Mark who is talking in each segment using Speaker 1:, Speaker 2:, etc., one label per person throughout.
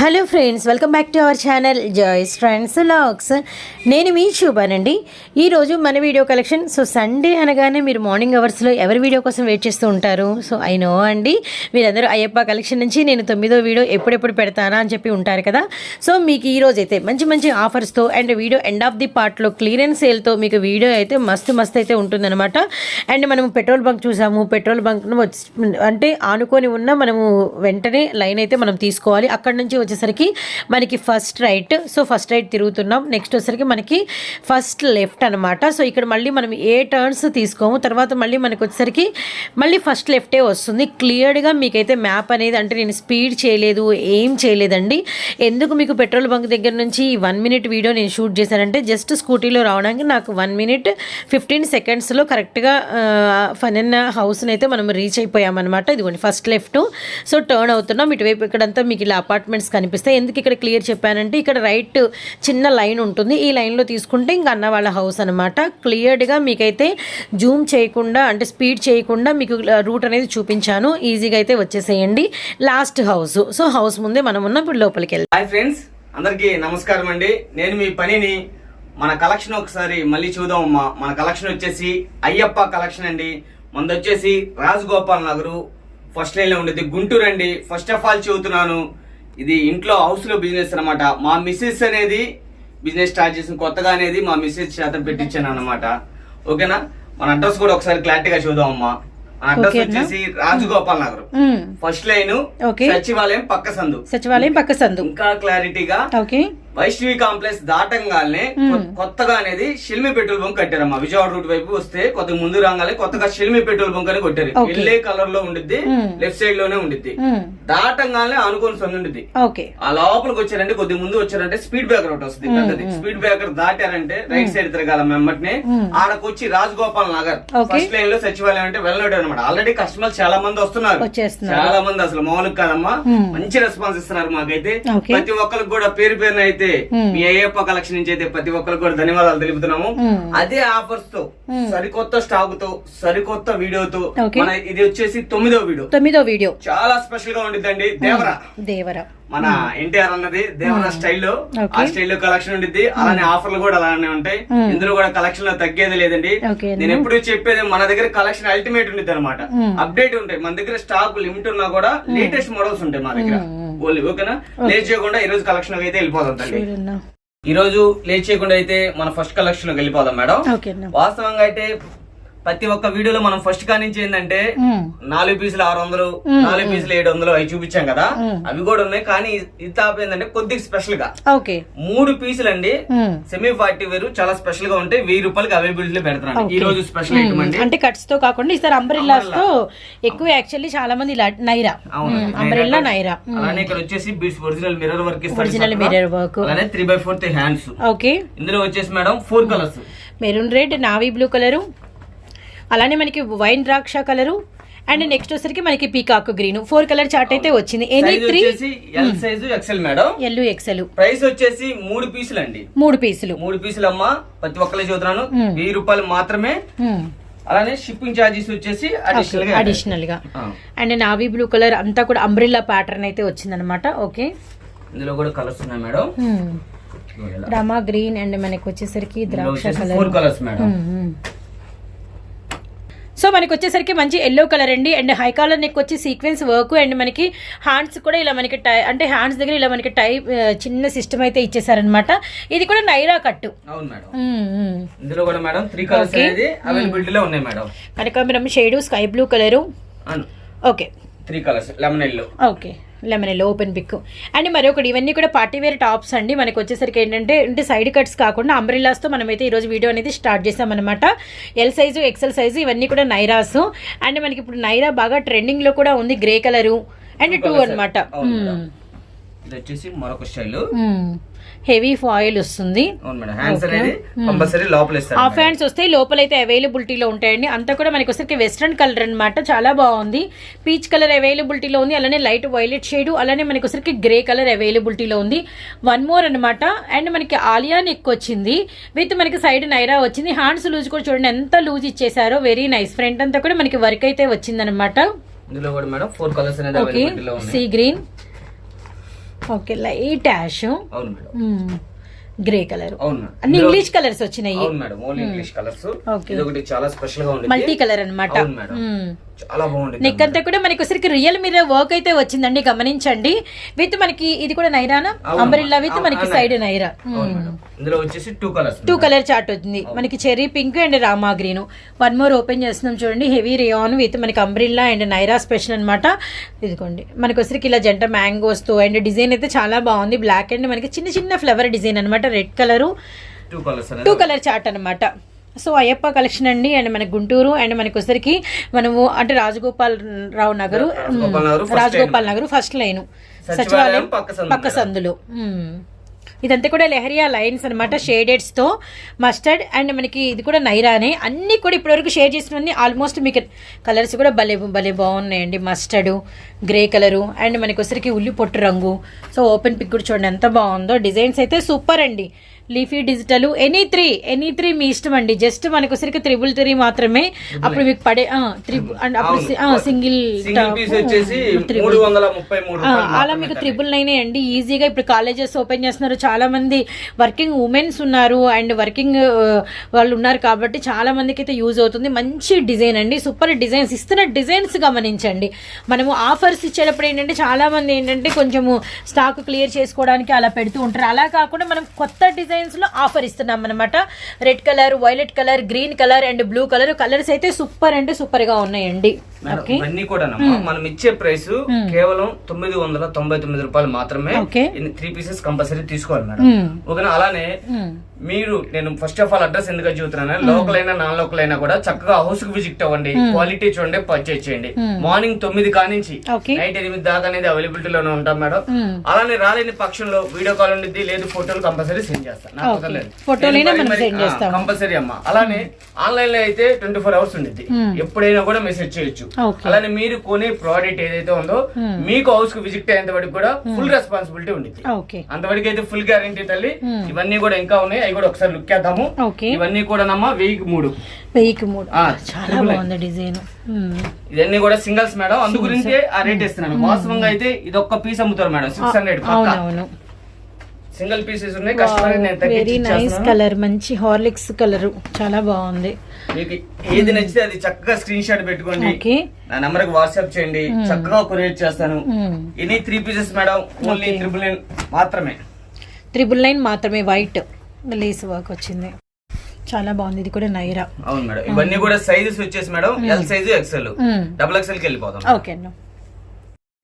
Speaker 1: Hello friends welcome back to our channel joys friends లాక్స్. నేను మీ శుభానండి. ఈరోజు మన వీడియో కలెక్షన్. సో సండే అనగానే మీరు మార్నింగ్ అవర్స్లో ఎవరి వీడియో కోసం వెయిట్ చేస్తూ ఉంటారు? సో ఐ నో అండి. మీరందరూ అయ్యప్ప కలెక్షన్ నుంచి నేను తొమ్మిదో వీడియో ఎప్పుడెప్పుడు పెడతానా అని చెప్పి ఉంటారు కదా? సో మీకు ఈరోజు అయితే మంచి మంచి ఆఫర్స్తో and video end of the పార్ట్లో క్లియరెన్స్ సేల్తో మీకు వీడియో అయితే మస్తు మస్తు అయితే ఉంటుందన్నమాట. అండ్ మనం పెట్రోల్ బంక్ చూసాము. పెట్రోల్ బంక్ అంటే ఆనుకొని ఉన్న మనము వెంటనే లైన్ అయితే మనం తీసుకోవాలి. అక్కడ నుంచి వచ్చేసరికి మనకి first right so first right తిరుగుతున్నాం. నెక్స్ట్ వచ్చేసరికి మనకి ఫస్ట్ లెఫ్ట్ అనమాట సో ఇక్కడ మళ్ళీ మనం ఏ టర్న్స్ తీసుకోము. తర్వాత మళ్ళీ మనకు వచ్చేసరికి మళ్ళీ ఫస్ట్ లెఫ్టే వస్తుంది. క్లియర్గా మీకైతే మ్యాప్ అనేది అంటే నేను స్పీడ్ చేయలేదు ఏం చేయలేదండి. ఎందుకు మీకు పెట్రోల్ బంక్ దగ్గర నుంచి వన్ మినిట్ వీడియో నేను షూట్ చేశానంటే జస్ట్ స్కూటీలో రావడానికి నాకు వన్ మినిట్ ఫిఫ్టీన్ సెకండ్స్లో కరెక్ట్గా ఫన్ ఫనన్న హౌస్ని అయితే మనం రీచ్ అయిపోయామన్నమాట. ఇదిగోండి ఫస్ట్ లెఫ్ట్ సో టర్న్ అవుతున్నాం. ఇటువైపు ఇక్కడంతా మీకు ఇలా అపార్ట్మెంట్స్ కనిపిస్తాయి. ఎందుకు ఇక్కడ క్లియర్ చెప్పానంటే ఇక్కడ రైట్ చిన్న లైన్ ఉంటుంది. ఈ లైన్లో తీసుకుంటే ఇంకా అన్న వాళ్ళ హౌస్ అనమాట క్లియర్డ్గా మీకైతే జూమ్ చేయకుండా అంటే స్పీడ్ చేయకుండా మీకు రూట్ అనేది చూపించాను. ఈజీగా అయితే వచ్చేసేయండి. Last house. సో హౌస్ ముందే మనం ఉన్న. ఇప్పుడు లోపలికి వెళ్ళి
Speaker 2: హాయ్ ఫ్రెండ్స్ అందరికీ నమస్కారం అండి. నేను మీ పనిని మన కలెక్షన్ ఒకసారి మళ్ళీ చూద్దాం. అమ్మా మన కలెక్షన్ వచ్చేసి అయ్యప్ప కలెక్షన్ అండి. మనది వచ్చేసి రాజగోపాల్ నగరు. ఫస్ట్ లైన్లో ఉండేది గుంటూరు అండి. ఫస్ట్ ఆఫ్ ఆల్ చెబుతున్నాను ఇది ఇంట్లో హౌస్లో బిజినెస్ అన్నమాట. మా మిస్సెస్ అనేది బిజినెస్ స్టార్ట్ చేసిన కొత్తగా అనేది మా మిస్సెస్ చేత పెట్టించాను అన్నమాట ఓకేనా? మన అడ్రస్ కూడా ఒకసారి క్లారిటీగా చూద్దాం అమ్మా. అడ్రస్? వచ్చేసి రాజగోపాల్ నగర్. First line. సచివాలయం పక్క సందు.
Speaker 1: సచివాలయం పక్క సందు.
Speaker 2: ఇంకా క్లారిటీగా
Speaker 1: ఓకే.
Speaker 2: వైష్ణవి కాంప్లెక్స్ దాటంగానే కొ- కొత్తగా అనేది షిల్మి పెట్రోల్ బంక్ కట్టారమ్మా. విజయవాడ రూట్ వైపు వస్తే కొద్దిగా ముందు రాగానే కొత్తగా షిల్మి పెట్రోల్ బంక్ అని కొట్టారు. ఎల్లే కలర్లో ఉండిద్ది
Speaker 1: Hmm.
Speaker 2: లెఫ్ట్ సైడ్లోనే ఉండిద్ది.
Speaker 1: మ్మ్.
Speaker 2: దాటంగానే అనుకోని సందు ఉండిద్ది. ఆ లోపలికి వచ్చారంటే కొద్ది ముందు వచ్చారంటే స్పీడ్ బ్రేకర్ ఒకటి వస్తుంది. పెద్దది. స్పీడ్ బ్రేకర్ దాటారంటే రైట్ సైడ్ తిరగాల మెమ్మటిని ఆడకొచ్చి రాజగోపాల్ నగర్. ఫస్ట్ లైన్లో సచివాలయం అంటే వెళ్ళడు అనమాట ఆల్రెడీ కస్టమర్స్ చాలా మంది వస్తున్నారు. చాలా మంది అసలు మామూలుగా కాదమ్మా. మంచి రెస్పాన్స్ ఇస్తున్నారు మాకైతే. ప్రతి ఒక్కరికి కూడా పేరు పేరున అయితే మీ అయ్యప్ప కలెక్షన్ నుంచి అయితే ప్రతి ఒక్కరికి కూడా ధన్యవాదాలు తెలుపుతున్నాము. అదే ఆఫర్స్తో సరికొత్త స్టాక్తో సరికొత్త వీడియోతో. మన ఇది వచ్చేసి తొమ్మిదో వీడియో
Speaker 1: తొమ్మిదో వీడియో
Speaker 2: చాలా స్పెషల్గా ఉండిద్దండి. దేవరా.
Speaker 1: దేవర.
Speaker 2: మన ఎన్టీఆర్ అన్నది దేవర స్టైల్లో ఆ. స్టైల్లో కలెక్షన్ ఉండిద్ది. అలానే ఆఫర్లు కూడా అలానే ఉంటాయి. ఇందులో కూడా కలెక్షన్లో తగ్గేది లేదండి. నేను ఎప్పుడు చెప్పేది మన దగ్గర కలెక్షన్ అల్టిమేట్ ఉండిద్ది అనమాట అప్డేట్ ఉంటాయి. మన దగ్గర స్టాక్ లిమిట్ ఉన్నా కూడా లేటెస్ట్ మోడల్స్ ఉంటాయి మా దగ్గర. ఓన్లీ ఓకేనా లేట్ చేయకుండా ఈ రోజు కలెక్షన్ అయితే వెళ్ళిపోదాం తల్లి. ఈ రోజు లేట్ చేయకుండా అయితే మన ఫస్ట్ కలెక్షన్లోకి వెళ్ళిపోదాం మేడం. వాస్తవంగా అయితే ప్రతి ఒక్క వీడియోలో మనం ఫస్ట్ కా నుంచి ఏంటంటే. నాలుగు పీసులు ఆరు వందలు నాలుగు పీసులు ఏడు వందలు అవి చూపించాం కదా. అవి కూడా ఉన్నాయి. కానీ ఇది తాప ఏంటంటే కొద్దిగా స్పెషల్గా.
Speaker 1: ఓకే.
Speaker 2: మూడు పీసులు అండి. సెమీ ఫార్టీ వేరు చాలా స్పెషల్గా ఉంటాయి. వెయ్యి రూపాయలకి అవైలబిలిటీ పెడతారు ఈ రోజు స్పెషల్
Speaker 1: అంటే కట్స్తో కాకుండా ఈసారి అంబ్రిల్లాస్తో ఎక్కువ యాక్చువల్లీ చాలా మంది నైరా.
Speaker 2: అవును.
Speaker 1: అంబ్రిల్లా నైరా
Speaker 2: అలానే ఇక్కడ వచ్చేసి beads original mirror work
Speaker 1: original mirror work
Speaker 2: అలానే three by fourth hands
Speaker 1: okay.
Speaker 2: ఇందులో వచ్చేసి madam four colours
Speaker 1: maroon red navy blue colour అలానే మనకి వైన్ ద్రాక్ష కలరు అండ్ నెక్స్ట్ వచ్చరికి మనకి peacock green. Four colour chart అయితే వచ్చింది. Any three
Speaker 2: L size XL madam.
Speaker 1: L XL
Speaker 2: price వచ్చేసి మూడు పీసులు అండి
Speaker 1: మూడు పీసులు.
Speaker 2: మూడు పీసులు అమ్మా ప్రతి ఒక్కరు చూద్దాను వెయ్యి రూపాయలు మాత్రమే. అలానే షిప్పింగ్ ఛార్జెస్ వచ్చేసి అడిషనల్గా.
Speaker 1: అండ్ నావీ బ్లూ కలర్ అంతా కూడా అంబ్రిల్లా ప్యాటర్న్ అయితే వచ్చిందనమాట ఓకే.
Speaker 2: ఇందులో కూడా కలర్స్ ఉన్నాయి మేడం.
Speaker 1: రమా గ్రీన్ అండ్ మనకి వచ్చేసరికి ద్రాక్ష colour.
Speaker 2: Four colours madam.
Speaker 1: So మనకి వచ్చేసరికి మంచి ఎల్లో కలర్ అండి. అండ్ హై కాలర్ నెక్ వచ్చి సీక్వెన్స్ వర్క్ అండ్ మనకి హ్యాండ్స్ కూడా ఇలా మనకి టై అంటే హ్యాండ్స్ దగ్గర ఇలా మనకి టై చిన్న సిస్టమ్ అయితే ఇచ్చేసారనమాట ఇది కూడా నైరా కట్టు.
Speaker 2: ఇందులో కూడా మేడం త్రీ కలర్స్. అనేది ఉన్నాయి మేడం.
Speaker 1: కనకాంబరం shade sky blue colour okay
Speaker 2: three colours lemon yellow
Speaker 1: okay lemon yellow open pick and మరొకటి ఇవన్నీ కూడా పార్టీ వేర్ టాప్స్ అండి. మనకి వచ్చేసరికి ఏంటంటే అంటే సైడ్ కట్స్ కాకుండా అంబ్రిల్లాస్తో మనమైతే ఈరోజు వీడియో అనేది స్టార్ట్ చేసామన్నమాట ఎల్ సైజు ఎక్సెల్ సైజు ఇవన్నీ కూడా నైరాస్. అండ్ మనకి ఇప్పుడు నైరా బాగా ట్రెండింగ్లో కూడా ఉంది గ్రే కలరు. అండ్ టూ అనమాట.
Speaker 2: ఇది వచ్చేసి మరొక స్టైల్.
Speaker 1: హెవీ ఫాయిల్ వస్తుంది. హాఫ్ హ్యాండ్స్ వస్తే లోపలైతే అవైలబిలిటీలో ఉంటాయండి. అంతా కూడా మనకి వచ్చరికి వెస్ట్రన్ కలర్ అన్నమాట. చాలా బాగుంది. పీచ్ కలర్ అవైలబిలిటీలో ఉంది. అలానే లైట్ వైలెట్ షేడ్. అలానే మనకి వచ్చరికి గ్రే కలర్ అవైలబిలిటీలో ఉంది. వన్ మోర్ అన్నమాట. అండ్ మనకి ఆలియా నెక్ వచ్చింది. విత్ మనకి సైడ్ నైరా వచ్చింది. హ్యాండ్స్ లూజ్ కూడా చూడండి. ఎంత లూజ్ ఇచ్చేసారో. Very nice. ఫ్రంట్ అంతా కూడా మనకి వర్క్ అయితే వచ్చింది అనమాట
Speaker 2: ఇందులో కూడా మేడం ఫోర్ కలర్స్ అనేది అవైలబిలిటీ లో
Speaker 1: sea green. Okay light ash.
Speaker 2: అవును మేడం.
Speaker 1: Grey colour. అన్ని ఇంగ్లీష్ కలర్స్ వచ్చినాయి.
Speaker 2: అవును madam only English colours.
Speaker 1: Okay.
Speaker 2: ఇది ఒకటి చాలా స్పెషల్గా ఉంది
Speaker 1: మల్టీ కలర్ అనమాట
Speaker 2: చాలా బాగుంది
Speaker 1: నెక్ అంతా కూడా మనకి ఒకసారికి రియల్ మీద వర్క్ అయితే వచ్చిందండి గమనించండి. విత్ మనకి ఇది కూడా నైరానా. అంబరిల్లా విత్ మనకి. సైడ్ నైరా.
Speaker 2: ఇందులో వచ్చేసి two colours
Speaker 1: two colour chart వచ్చింది. మనకి cherry pink and Rama green one more open చేస్తున్నాం చూడండి. హెవీ రియాన్ విత్ మనకి అంబ్రిల్లా అండ్ నైరా స్పెషల్ అన్నమాట. ఇదిగోండి. మనకి వచ్చరికి ఇలా జంట మ్యాంగోస్తో అండ్ డిజైన్ అయితే చాలా బాగుంది. బ్లాక్ అండ్ మనకి చిన్న చిన్న ఫ్లవర్ డిజైన్ అన్నమాట. Red colour.
Speaker 2: Two
Speaker 1: colour chart అనమాట సో అయ్యప్ప కలెక్షన్ అండి అండ్ మన గుంటూరు అండ్ మనకి వచ్చరికి మనము అంటే రాజగోపాల్ రావు నగరు
Speaker 2: రాజగోపాల్ నగరు
Speaker 1: ఫస్ట్ లైన్
Speaker 2: సచివాలయం పక్క సందు
Speaker 1: పక్క సందులో. ఇదంతా కూడా లెహరియా లైన్స్ అనమాట షేడెడ్స్తో. మస్టర్డ్ అండ్ మనకి ఇది కూడా నైరానే. అన్ని కూడా ఇప్పటివరకు షేర్ చేసినవన్నీ ఆల్మోస్ట్ మీకు కలర్స్ కూడా భలే భలే బాగున్నాయండి. మస్టర్డ్ గ్రే కలరు అండ్ మనకి వచ్చరికి ఉల్లి పొట్టు రంగు. సో ఓపెన్ పిక్ కూడా చూడండి ఎంత బాగుందో. డిజైన్స్ అయితే సూపర్ అండి. Leafy digital any three any three మీ ఇష్టం అండి. జస్ట్ మనకు వచ్చరికి త్రిబుల్ త్రీ మాత్రమే. అప్పుడు మీకు పడే త్రిబుల్ అండ్ అప్పుడు సింగిల్ అలా మీకు త్రిబుల్ నైన్ అండి. ఈజీగా ఇప్పుడు కాలేజెస్ ఓపెన్ చేస్తున్నారు. చాలా మంది వర్కింగ్ ఉమెన్స్ ఉన్నారు. అండ్ వర్కింగ్ వాళ్ళు ఉన్నారు కాబట్టి చాలా మందికి అయితే యూజ్ అవుతుంది. మంచి డిజైన్ అండి. Super designs. ఇస్తున్న డిజైన్స్ గమనించండి. మనము ఆఫర్స్ ఇచ్చేటప్పుడు ఏంటంటే చాలా మంది ఏంటంటే కొంచెము స్టాక్ క్లియర్ చేసుకోవడానికి అలా పెడుతూ ఉంటారు. అలా కాకుండా మనం కొత్త డిజైన్స్ లో ఆఫర్ ఇస్తున్నాం అనమాట red colour violet colour green colour and blue colour colours అయితే సూపర్ అంటే సూపర్గా ఉన్నాయండి.
Speaker 2: ఇవన్నీ కూడా మనం ఇచ్చే ప్రైస్ కేవలం తొమ్మిది వందల తొంభై తొమ్మిది రూపాయలు మాత్రమే. త్రీ పీసెస్ కంపల్సరీ తీసుకోవాలి మేడం.
Speaker 1: మ్మ్.
Speaker 2: ఓకేనా? అలానే. మీరు నేను ఫస్ట్ ఆఫ్ ఆల్ అడ్రస్ ఎందుకు చూస్తున్నాను? లోకల్ అయినా నాన్ లోకల్ అయినా కూడా చక్కగా హౌస్కు విజిట్ అవ్వండి. క్వాలిటీ చూడండి పర్చేజ్ చేయండి. మార్నింగ్ తొమ్మిది కానించి నైట్ ఎనిమిది దాకా అనేది అవైలబిలిటీ లోనే ఉంటాం మేడం. అలానే రాలేని పక్షంలో వీడియో కాల్ ఉండిద్ది లేదు ఫోటోలు కంపల్సరీ సెండ్ చేస్తాను కంపల్సరీ అమ్మా. అలానే ఆన్లైన్లో అయితే ట్వంటీ ఫోర్ అవర్స్ ఉండిద్ది.
Speaker 1: మ్మ్.
Speaker 2: ఎప్పుడైనా కూడా మెసేజ్ చేయొచ్చు. అలానే మీరు కొనే ప్రోడక్ట్ ఏదైతే ఉందో మీకు హౌస్కు విజిట్ అయ్యేంత వరకు కూడా ఫుల్ రెస్పాన్సిబిలిటీ ఉండిద్ది. అంతవరకు అయితే ఫుల్ గ్యారంటీ తల్లి. ఇవన్నీ కూడా ఇంకా ఉన్నాయి. అవి కూడా ఒకసారి లుక్ చేద్దాము. ఇవన్నీ కూడా నమ్మా వెయ్యికి మూడు.
Speaker 1: వెయ్యికి మూడు. చాలా బాగుంది డిజైన్
Speaker 2: ఇవన్నీ కూడా సింగిల్స్ మేడం అందు గురించి ఆ రేట్ ఇస్తున్నాను. వాస్తవంగా అయితే ఇది ఒక్క పీస్ అమ్ముతారు madam six hundred single pieces ఉన్నాయి. కస్టమర్ నేను
Speaker 1: వెరీ నైస్. కలర్ మంచి హార్లిక్స్ కలర్ చాలా బాగుంది.
Speaker 2: మీకు ఏది నచ్చితే అది చక్కగా స్క్రీన్ షాట్ పెట్టుకోండి.
Speaker 1: ఓకే
Speaker 2: నా నంబర్కి వాట్సాప్ చేయండి చక్కగా కొరియర్ చేస్తాను. Any three pieces madam only triple nine మాత్రమే.
Speaker 1: త్రిబుల్ నైన్ మాత్రమే వైట్ లేస్ వర్క్ వచ్చింది. చాలా బాగుంది. ఇది కూడా నైరా.
Speaker 2: అవును మేడం ఇవన్నీ కూడా సైజెస్ వచ్చేసి madam L size XL. Double ఎక్సెల్కి వెళ్ళిపోతాం.
Speaker 1: Okay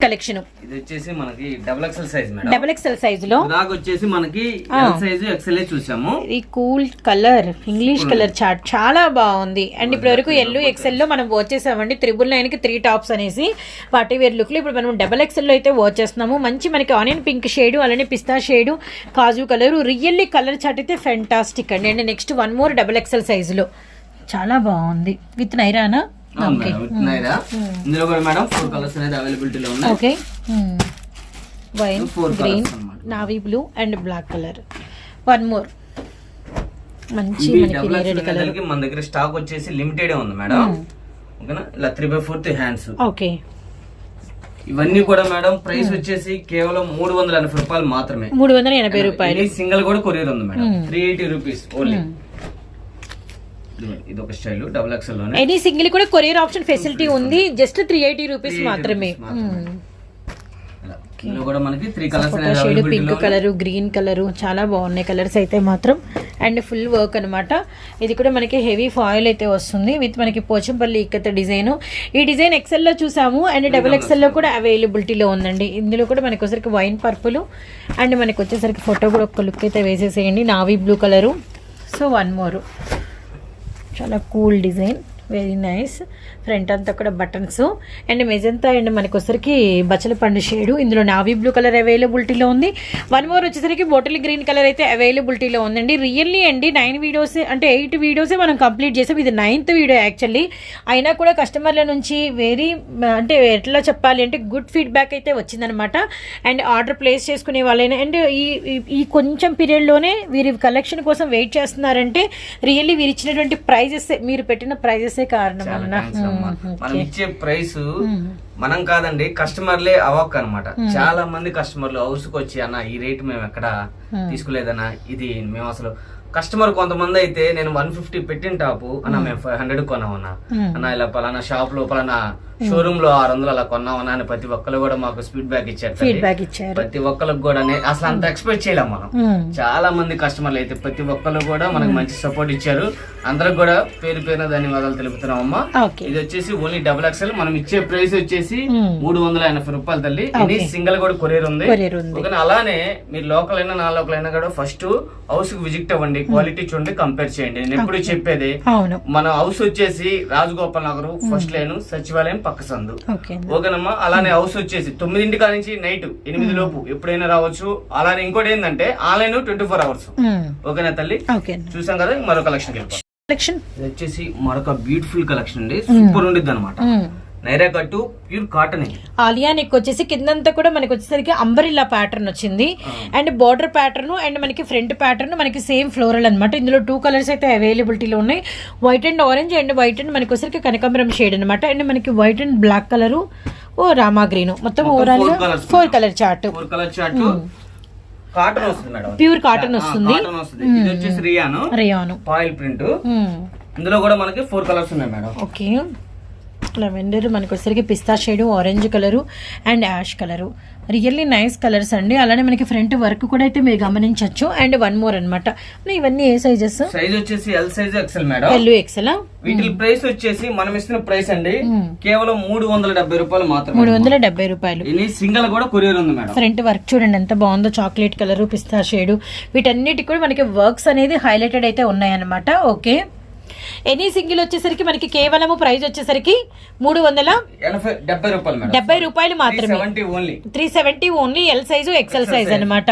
Speaker 1: collection.
Speaker 2: ఇది వచ్చేసి మనకి double XL size madam.
Speaker 1: Double XL సైజులో
Speaker 2: దాకా వచ్చేసి మనకి ఎల్ సైజు ఎక్సెల్ చూసాము.
Speaker 1: ఇది cool colour English colour chart చాలా బాగుంది. అండ్ ఇప్పటి వరకు ఎల్లు ఎక్సెల్లో మనం వచ్చేసామండి త్రిబుల్ నైన్కి త్రీ టాప్స్ అనేసి పార్టీ వేర్ లుక్లో ఇప్పుడు మనం డబల్ ఎక్సెల్లో అయితే వచ్చేస్తున్నాము మంచి మనకి ఆనియన్ పింక్ షేడ్ అలానే పిస్తా షేడ్ కాజు కలర్ రియల్లీ కలర్ చార్ట్ అయితే ఫెంటాస్టిక్ అండి. And next one more double XL సైజ్లో. చాలా బాగుంది. విత్ నైరానా
Speaker 2: ఇందులో కూడా మేడం ఫోర్ కలర్స్ అనేది అవైలబిలిటీలో ఉన్నాయి.
Speaker 1: Okay wine green. Navy blue and black colour one more మంచి మనకి
Speaker 2: మన దగ్గర స్టాక్ వచ్చేసి లిమిటెడ్ ఉంది మేడం ఓకేనా ఇలా three by fourth hands
Speaker 1: okay
Speaker 2: ఇవన్నీ కూడా మేడం ప్రైస్ వచ్చేసి కేవలం మూడు వందల ఎనభై రూపాయలు మాత్రమే.
Speaker 1: మూడు వందల ఎనభై రూపాయలు.
Speaker 2: సింగిల్ కూడా కొరియర్ ఉంది madam three eighty rupees only ఇది ఒక స్టైల్ డబుల్ ఎక్సెల్లోనే.
Speaker 1: ఎనీ సింగిల్ కూడా కొరియర్ ఆప్షన్ ఫెసిలిటీ ఉంది జస్ట్ త్రీ ఎయిటీ రూపీస్
Speaker 2: 380
Speaker 1: మాత్రమే.
Speaker 2: ఇందులో కూడా మనకి three colours
Speaker 1: shade pink colour green colour చాలా బాగున్నాయి కలర్స్ అయితే మాత్రం. అండ్ ఫుల్ వర్క్ అన్నమాట. ఇది కూడా మనకి హెవీ ఫాయిల్ అయితే వస్తుంది విత్ మనకి పోచంపల్లి ఇక్కత డిజైన్. ఈ డిజైన్ ఎక్సెల్లో చూసాము అండ్ డబుల్ ఎక్సెల్లో కూడా అవైలబిలిటీలో ఉందండి. ఇందులో కూడా మనకి వచ్చేసరికి వైన్ పర్పుల్ అండ్ మనకి వచ్చేసరికి ఫోటో కూడా ఒక లుక్ అయితే వేసేసేయండి navy blue colour so one more చాలా cool design very nice front అంతా కూడా బటన్స్ అండ్ మెజంతా అండ్ మనకొసరికి బచ్చల పండు షేడు ఇందులో నావీ బ్లూ కలర్ అవైలబిలిటీలో ఉంది. వన్ మోర్ వచ్చేసరికి బాటిల్ గ్రీన్ కలర్ అయితే అవైలబిలిటీలో ఉందండి. రియల్లీ అండి నైన్ వీడియోస్ అంటే ఎయిట్ వీడియోసే మనం కంప్లీట్ చేసాం. ఇది నైన్త్ వీడియో యాక్చువల్లీ అయినా కూడా కస్టమర్ల నుంచి వెరీ అంటే ఎట్లా చెప్పాలి అంటే గుడ్ ఫీడ్బ్యాక్ అయితే వచ్చిందనమాట. అండ్ ఆర్డర్ ప్లేస్ చేసుకునే వాళ్ళైనా అండ్ ఈ ఈ- ఈ కొంచెం పీరియడ్లోనే వీరి కలెక్షన్ కోసం వెయిట్ చేస్తున్నారంటే రియల్లీ వీరు ఇచ్చినటువంటి ప్రైజెస్ మీరు పెట్టిన ప్రైజెస్ చేసే కారణం
Speaker 2: మనం. ఇచ్చే ప్రైస్. మనం కాదండి కస్టమర్లే అవాక్ అనమాట చాలా మంది కస్టమర్లు హౌస్కి వచ్చి అన్న ఈ రేట్ మేము ఎక్కడ తీసుకోలేదన్నా? ఇది మేము అసలు కస్టమర్ కొంతమంది అయితే నేను వన్ ఫిఫ్టీ పెట్టిన టాపు అన్న మేము. ఫైవ్ హండ్రెడ్ కొన్నామన్నా. అన్న ఇలా పలానా షాప్లో పలానా షోరూమ్లో ఆరు వందలు అలా కొన్నామన్నా అని ప్రతి ఒక్కరు కూడా మాకు స్పీడ్ బ్యాక్ ఇచ్చారు.
Speaker 1: ఫీడ్బ్యాక్ ఇచ్చారు.
Speaker 2: ప్రతి ఒక్కరికి కూడా అసలు అంత ఎక్స్పెక్ట్ చేయలేం మనం.
Speaker 1: మ్మ్.
Speaker 2: చాలా మంది కస్టమర్లు అయితే ప్రతి ఒక్కరు కూడా మనకు మంచి సపోర్ట్ ఇచ్చారు. అందరికి కూడా పేరు పేరున ధన్యవాదాలు తెలుపుతున్నాం అమ్మా. ఇది వచ్చేసి ఓన్లీ డబుల్ ఎక్స్ఎల్ మనం ఇచ్చే ప్రైస్ వచ్చేసి. మూడు వందల ఎనభై రూపాయలు తల్లి. ఇది. సింగిల్ కూడా కొరియర్ ఉంది. అలానే మీరు లోకల్ అయినా నా లోకల్ అయినా కూడా ఫస్ట్ హౌస్కి విజిట్ అవ్వండి. క్వాలిటీ చూడండి కంపేర్ చేయండి. నేను ఎప్పుడు చెప్పేది మన హౌస్ వచ్చేసి రాజగోపాల్ నగర్ ఫస్ట్ లైన్ సచివాలయం పక్క సందు
Speaker 1: ఓకే
Speaker 2: ఓకేనమ్మా అలానే హౌస్ వచ్చేసి తొమ్మిదింటి కాడ నుంచి నైట్ ఎనిమిది లోపు ఎప్పుడైనా రావచ్చు. అలానే ఇంకోటి ఏంటంటే ఆన్లైన్ ట్వంటీ ఫోర్ అవర్స్. ఓకేనా తల్లి? చూసాం కదా మరో కలెక్షన్
Speaker 1: కలెక్షన్
Speaker 2: వచ్చేసి మరొక బ్యూటిఫుల్ కలెక్షన్ అండి. సూపర్ ఉండిద్ది అనమాట. నైరా కట్టు ప్యూర్ కాటన్
Speaker 1: ఆలియా నెక్ వచ్చేసి కిందంతా కూడా మనకి వచ్చేసరికి అంబరిల్లా ప్యాటర్న్ వచ్చింది. అండ్ బార్డర్ ప్యాటర్న్ అండ్ మనకి ఫ్రంట్ ప్యాటర్న్ మనకి సేమ్ ఫ్లోరల్ అన్నమాట. ఇందులో టూ కలర్స్ అయితే అవైలబిలిటీలో ఉన్నాయి. White and orange and white and మనకి వచ్చేసరికి కనకాంబరం షేడ్ అనమాట అండ్ మనకి వైట్ అండ్ బ్లాక్ కలర్ ఓ రామా గ్రీన్ మొత్తం overall. Four colour chart
Speaker 2: four colour chart cotton వస్తుంది మేడం
Speaker 1: ప్యూర్ కాటన్ వస్తుంది.
Speaker 2: ఇది వచ్చేసి రియాను.
Speaker 1: రియాను.
Speaker 2: పాయిల్ ప్రింట్ ఇందులో కూడా మనకి ఫోర్ కలర్స్ ఉన్నాయి మేడం.
Speaker 1: ఓకే. లెవెండర్ మనకి వచ్చేసరికి పిస్తా shade orange colour and ash colour. Really nice colours అండి. అలానే మనకి ఫ్రంట్ వర్క్ కూడా అయితే మీరు గమనించవచ్చు అండ్ వన్ మోర్ అనమాట ఇవన్నీ ఏ సైజెస్?
Speaker 2: సైజ్ వచ్చేసి L size XL madam.
Speaker 1: L XL
Speaker 2: వీటి ప్రైస్ వచ్చేసి మనం ఇస్తున్న ప్రైస్ అండి. కేవలం మూడు వందల డెబ్బై రూపాయలు
Speaker 1: మూడు
Speaker 2: మాత్రమే
Speaker 1: వందల డెబ్బై రూపాయలు.
Speaker 2: ఇది సింగల్ కూడా కొరియర్ ఉంది మేడం.
Speaker 1: ఫ్రంట్ వర్క్ చూడండి ఎంత బాగుందో. చాక్లెట్ కలర్ పిస్తా షేడ్. వీటన్నిటికి కూడా మనకి వర్క్స్ అనేది హైలైటెడ్ అయితే ఉన్నాయన్నమాట. ఓకే. ఎనీ సింగిల్ వచ్చేసరికి మనకి కేవలము ప్రైస్ వచ్చేసరికి మూడు వందల
Speaker 2: డెబ్బై రూపాయలు
Speaker 1: మాత్రమే. Three seventy only L size XL size అనమాట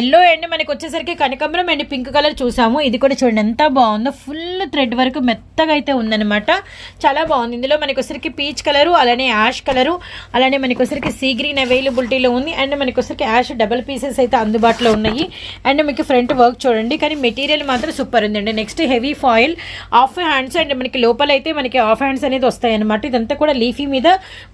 Speaker 1: ఎల్లో అండ్ మనకి వచ్చేసరికి కనకాంబరం అండ్ పింక్ కలర్ చూసాము. ఇది కూడా చూడండి ఎంత బాగుందో. ఫుల్ థ్రెడ్ వరకు మెత్తగా అయితే ఉందన్నమాట. చాలా బాగుంది. ఇందులో మనకి వచ్చరికి పీచ్ కలరు అలానే యాష్ కలరు అలానే మనకి వచ్చరికి సీ గ్రీన్ అవైలబిలిటీలో ఉంది. అండ్ మనకి వచ్చరికి యాష్ డబల్ పీసెస్ అయితే అందుబాటులో ఉన్నాయి. అండ్ మీకు ఫ్రంట్ వర్క్ చూడండి. కానీ మెటీరియల్ మాత్రం సూపర్ ఉందండి. Next heavy foil of hands and మనకి లోపల అయితే మనకి ఆఫ్ హ్యాండ్స్ అనేది వస్తాయి అనమాట ఇదంతా కూడా లీఫీ మీద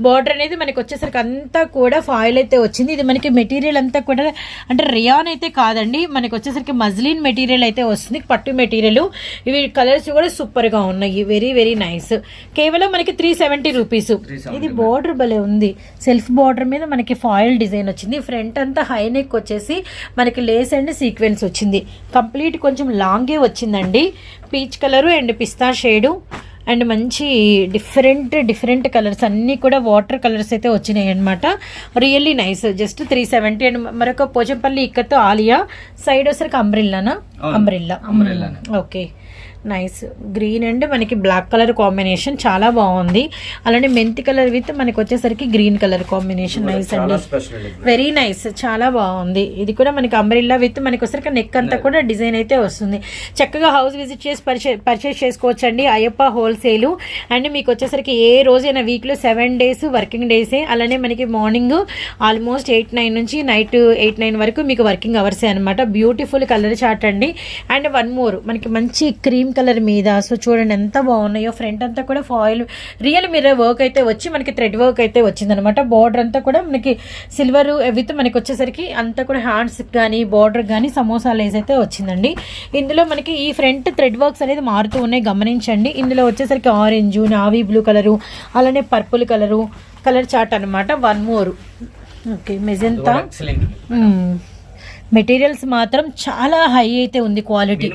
Speaker 1: బార్డర్ అనేది మనకి వచ్చేసరికి అంతా కూడా ఫాయిల్ అయితే వచ్చింది. ఇది మనకి మెటీరియల్ అంతా కూడా అంటే రియాన్ అయితే కాదండి. మనకి వచ్చేసరికి మజ్లిన్ మెటీరియల్ అయితే వస్తుంది. పట్టు మెటీరియల్ ఇవి కలర్స్ కూడా సూపర్గా ఉన్నాయి. వెరీ వెరీ నైస్ కేవలం మనకి త్రీ సెవెంటీ రూపీస్ ఇది బార్డర్ భలే ఉంది. సెల్ఫ్ బార్డర్ మీద మనకి ఫాయిల్ డిజైన్ వచ్చింది. ఫ్రంట్ అంతా హై నెక్ వచ్చేసి మనకి లేస్ అండ్ సీక్వెన్స్ వచ్చింది. కంప్లీట్ కొంచెం లాంగే వచ్చిందండి. Peach colour and pista shade and మంచి డిఫరెంట్ డిఫరెంట్ కలర్స్. అన్నీ కూడా వాటర్ కలర్స్ అయితే వచ్చినాయి అనమాట really nice. Just three seventy and మరొక పోచంపల్లి ఇక్కతో ఆలియా. సైడ్ వచ్చరికి అంబ్రిల్లానా. Umbrella. Okay nice. Green and మనకి బ్లాక్ కలర్ కాంబినేషన్ చాలా బాగుంది. అలానే మెంతి కలర్ విత్ మనకి వచ్చేసరికి గ్రీన్ కలర్ కాంబినేషన్. నైస్ అండి. వెరీ నైస్ చాలా బాగుంది. ఇది కూడా మనకి అంబ్రిల్లా విత్ మనకి వచ్చరికి నెక్ అంతా కూడా డిజైన్ అయితే వస్తుంది. చక్కగా హౌస్ విజిట్ చేసి పర్చే పర్చేస్ చేసుకోవచ్చు అండి అయ్యప్ప హోల్సేల్ అండ్ మీకు వచ్చేసరికి ఏ రోజైనా వీక్లో సెవెన్ డేస్ వర్కింగ్ డేసే అలానే మనకి మార్నింగ్ ఆల్మోస్ట్ ఎయిట్ నైన్ నుంచి నైట్ ఎయిట్ నైన్ వరకు మీకు వర్కింగ్ అవర్సే అనమాట బ్యూటిఫుల్ కలర్ చార్ట్ అండి. అండ్ వన్ మోర్ మనకి మంచి క్రీమ్ కలర్ మీద. సో చూడండి ఎంత బాగున్నాయో. ఫ్రంట్ అంతా కూడా ఫాయిల్ రియల్ మిర్రర్ వర్క్ అయితే వచ్చి మనకి థ్రెడ్ వర్క్ అయితే వచ్చిందనమాట. బార్డర్ అంతా కూడా మనకి సిల్వర్ విత్ మనకి వచ్చేసరికి అంతా కూడా హ్యాండ్స్ కానీ బార్డర్ కానీ సమోసా లేస్ అయితే వచ్చిందండి. ఇందులో మనకి ఈ ఫ్రంట్ థ్రెడ్ వర్క్స్ అనేది మారుతూ ఉన్నాయి. గమనించండి. ఇందులో వచ్చేసరికి ఆరెంజ్ నావీ బ్లూ కలరు అలానే పర్పుల్ కలరు కలర్ చార్ట్ అనమాట one more okay magenta materials మాత్రం చాలా హై అయితే ఉంది క్వాలిటీ.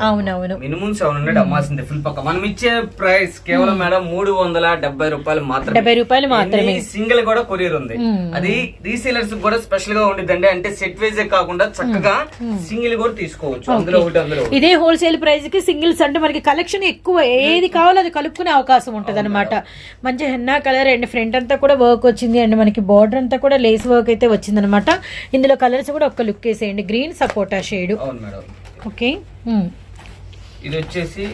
Speaker 1: అవునవును.
Speaker 2: మినిమం సెవెన్ హండ్రెడ్ అమ్మాల్సిందే ఫుల్ పక్క. మనం ఇచ్చే ప్రైస్ కేవలం మేడం మూడు వందల డెబ్బై రూపాయలు మాత్రమే.
Speaker 1: డెబ్బై రూపాయలు మాత్రమే.
Speaker 2: సింగిల్ కూడా కొరియర్ ఉంది.
Speaker 1: మ్మ్.
Speaker 2: అది రీసేలర్స్ కూడా స్పెషల్గా ఉండిద్దండి. అంటే సెట్ వైజ్ కాకుండా చక్కగా సింగిల్ కూడా తీసుకోవచ్చు. అందులో ఒకటి అందులో.
Speaker 1: ఇదే హోల్సేల్ ప్రైస్కి సింగిల్స్ అంటే మనకి కలెక్షన్ ఎక్కువ. ఏది కావాలో అది కలుపుకునే అవకాశం ఉంటది అనమాట మంచి హెన్నా కలర్ అండ్ ఫ్రంట్ అంతా కూడా వర్క్ వచ్చింది. అండ్ మనకి బార్డర్ అంతా కూడా లేస్ వర్క్ అయితే వచ్చింది అనమాట ఇందులో కలర్స్ కూడా ఒక్క లుక్ వేసేయండి. గ్రీన్ సపోటా షేడ్
Speaker 2: అవును మేడం.
Speaker 1: ఓకే
Speaker 2: ఇది వచ్చేసి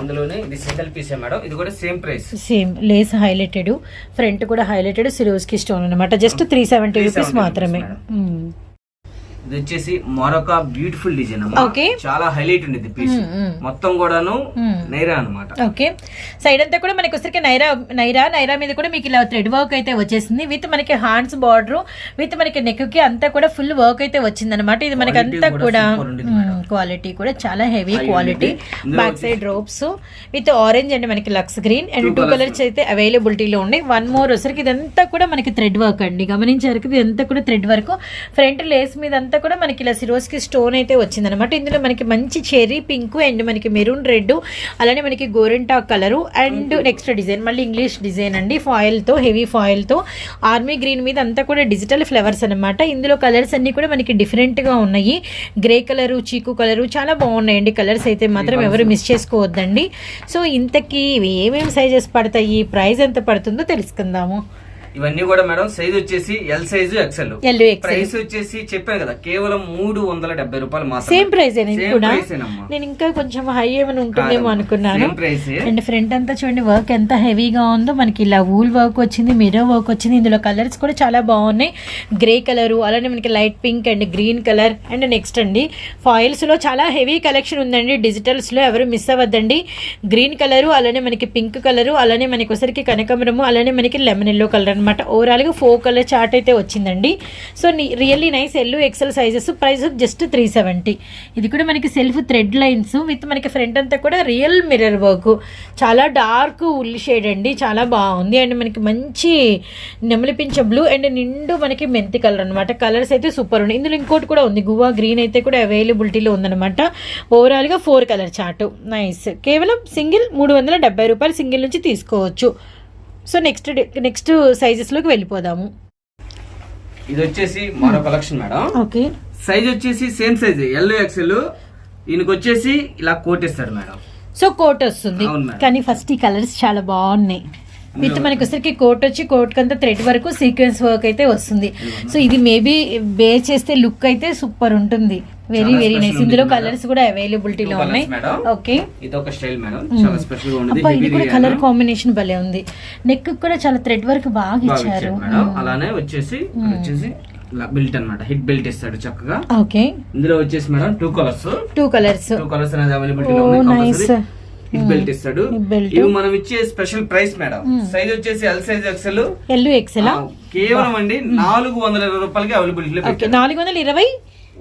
Speaker 2: అందులోనే ఇది సింగిల్ పీస్ మేడం. ఇది కూడా same price
Speaker 1: same lace highlighted front కూడా హైలైటెడ్ సిరోస్కి స్టోన్ అనమాట జస్ట్ త్రీ సెవెంటీ రూపీస్
Speaker 2: 370
Speaker 1: మాత్రమే.
Speaker 2: ఇది వచ్చేసి మరొక బ్యూటిఫుల్ డిజైన్. చాలా హైలైట్ ఉండేది పీస్. మొత్తం కూడాను. నైరా అన్నమాట.
Speaker 1: ఓకే. సైడ్ అంతా కూడా మనకి వచ్చరికి నైరా నైరా నైరా మీద కూడా మీకు ఇలా థ్రెడ్ వర్క్ అయితే వచ్చేసింది. విత్ మనకి హ్యాండ్స్ బార్డర్ విత్ మనకి నెక్కి అంతా కూడా ఫుల్ వర్క్ అయితే వచ్చింది అనమాట ఇది మనకి అంతా
Speaker 2: కూడా.
Speaker 1: క్వాలిటీ కూడా చాలా heavy quality back side ropes with orange and మనకి లక్స్ గ్రీన్ అండ్ టూ కలర్స్ అయితే అవైలబిలిటీలో ఉన్నాయి. వన్ మోర్ వచ్చరికి ఇదంతా కూడా మనకి థ్రెడ్ వర్క్ అండి. గమనించారు కదా ఇదంతా కూడా థ్రెడ్ వర్క్ ఫ్రంట్ లేస్ మీద అంతా కూడా మనకి ఇలా సిరోస్కి స్టోన్ అయితే వచ్చింది అనమాట ఇందులో మనకి మంచి చెర్రీ పింక్ అండ్ మనకి మెరూన్ రెడ్ అలానే మనకి గోరెంటా కలర్ అండ్ నెక్స్ట్ డిజైన్ మళ్ళీ ఇంగ్లీష్ డిజైన్ అండి. ఫాయిల్తో హెవీ ఫాయిల్తో. ఆర్మీ గ్రీన్ మీద అంతా కూడా డిజిటల్ ఫ్లవర్స్ అన్నమాట. ఇందులో కలర్స్ అన్ని కూడా మనకి డిఫరెంట్గా ఉన్నాయి. గ్రే కలర్ చీకు కలర్ చాలా బాగున్నాయండి. కలర్స్ అయితే మాత్రం ఎవరు మిస్ చేసుకోవద్దండి. సో ఇంతకీ ఇవి ఏమేమి సైజెస్ పడతాయి? ప్రైస్ ఎంత పడుతుందో తెలుసుకుందాము.
Speaker 2: ఇవన్నీ కూడా మేడం సైజ్ వచ్చేసి ఎల్ సైజు ఎక్సెల్ ప్రైస్ వచ్చేసి చెప్పాను కదా కేవలం మూడు వందల డెబ్బై రూపాయలు మాత్రమే.
Speaker 1: Same price. నేను ఇంకా కొంచెం హై ఏమైనా ఉంటుందేమో అనుకున్నాను. అండ్ ఫ్రంట్ అంతా చూడండి వర్క్ ఎంత హెవీగా ఉందో మనకి ఇలా వూల్ వర్క్ వచ్చింది మిర్రర్ వర్క్ వచ్చింది ఇందులో కలర్స్ కూడా చాలా బాగున్నాయి. గ్రే కలర్ అలానే మనకి light pink and green colour and next అండి ఫాయిల్స్లో చాలా హెవీ కలెక్షన్ ఉందండి డిజిటల్స్లో ఎవరు మిస్ అవ్వద్దండి. గ్రీన్ కలర్ అలానే మనకి పింక్ కలర్ అలానే మనకి ఒకసారికి కనకమరము అలానే మనకి లెమన్ ఎల్లో కలర్ అనమాట ఓవరాల్గా ఫోర్ కలర్ చార్ట్ అయితే వచ్చిందండి. So really nice L XL sizes price just three seventy ఇది కూడా మనకి సెల్ఫ్ థ్రెడ్ లైన్స్ విత్ మనకి ఫ్రంట్ అంతా కూడా రియల్ మిర్రర్ వర్క్ చాలా డార్క్ ఉల్లి షేడ్ అండి. చాలా బాగుంది. అండ్ మనకి మంచి నెమలిపించే బ్లూ అండ్ నిండు మనకి మెంతి కలర్ అనమాట కలర్స్ అయితే సూపర్ ఉన్నాయి. ఇందులో ఇంకోటి కూడా ఉంది. గువా గ్రీన్ అయితే కూడా అవైలబిలిటీలో ఉందనమాట ఓవరాల్గా ఫోర్ కలర్ చార్ట్ నైస్ కేవలం సింగిల్ మూడు వందల డెబ్బై రూపాయలు సింగిల్ నుంచి తీసుకోవచ్చు. సో నెక్స్ట్ నెక్స్ట్ సైజెస్లోకి వెళ్ళిపోదాము.
Speaker 2: ఇది వచ్చేసి మరో కలెక్షన్ మేడం
Speaker 1: ఓకే.
Speaker 2: సైజ్ వచ్చేసి సేమ్ సైజ్ ఎల్ ఎక్సెల్ ఈయనకి వచ్చేసి ఇలా కోట్ ఇస్తాడు మేడం
Speaker 1: సో కోట్ వస్తుంది. కానీ ఫస్ట్ ఈ కలర్స్ చాలా బాగున్నాయి. విత్ మనకి వచ్చరికి కోట్ వచ్చి కోట్ కంతా థ్రెడ్ వరకు సీక్వెన్స్ వర్క్ అయితే వస్తుంది. సో ఇది మేబీ బే చేస్తే లుక్ అయితే సూపర్ ఉంటుంది. వెరీ వెరీ నైస్ ఇందులో. కలర్స్ కూడా అవైలబిలిటీలో
Speaker 2: Two colours
Speaker 1: ఉన్నాయి.
Speaker 2: మేడం.
Speaker 1: ఓకే
Speaker 2: ఇది ఒక స్టైల్ మేడం చాలా
Speaker 1: స్పెషల్గా ఇది కూడా. కలర్ కాంబినేషన్ భలే ఉంది. నెక్ కూడా చాలా థ్రెడ్ వర్క్ బాగా ఇచ్చారు.
Speaker 2: అలానే వచ్చేసి వచ్చేసి బెల్ట్ అన్నమాట. హిట్ బెల్ట్ ఇస్తాడు చక్కగా.
Speaker 1: ఓకే
Speaker 2: ఇందులో వచ్చేసి madam two colours
Speaker 1: two colours
Speaker 2: two colours అనేది అవైలబిలిటీ
Speaker 1: Oh,
Speaker 2: ఉన్నాయి. హిట్ బెల్ట్ ఇస్తాడు. ఇవి మనం ఇచ్చే స్పెషల్ ప్రైస్ మేడం. సైజ్ వచ్చేసి L size XL
Speaker 1: L XL
Speaker 2: కేవలం అండి నాలుగు వందల ఇరవై రూపాయలకి అవైలబిలిటీ
Speaker 1: నాలుగు వందల ఇరవై?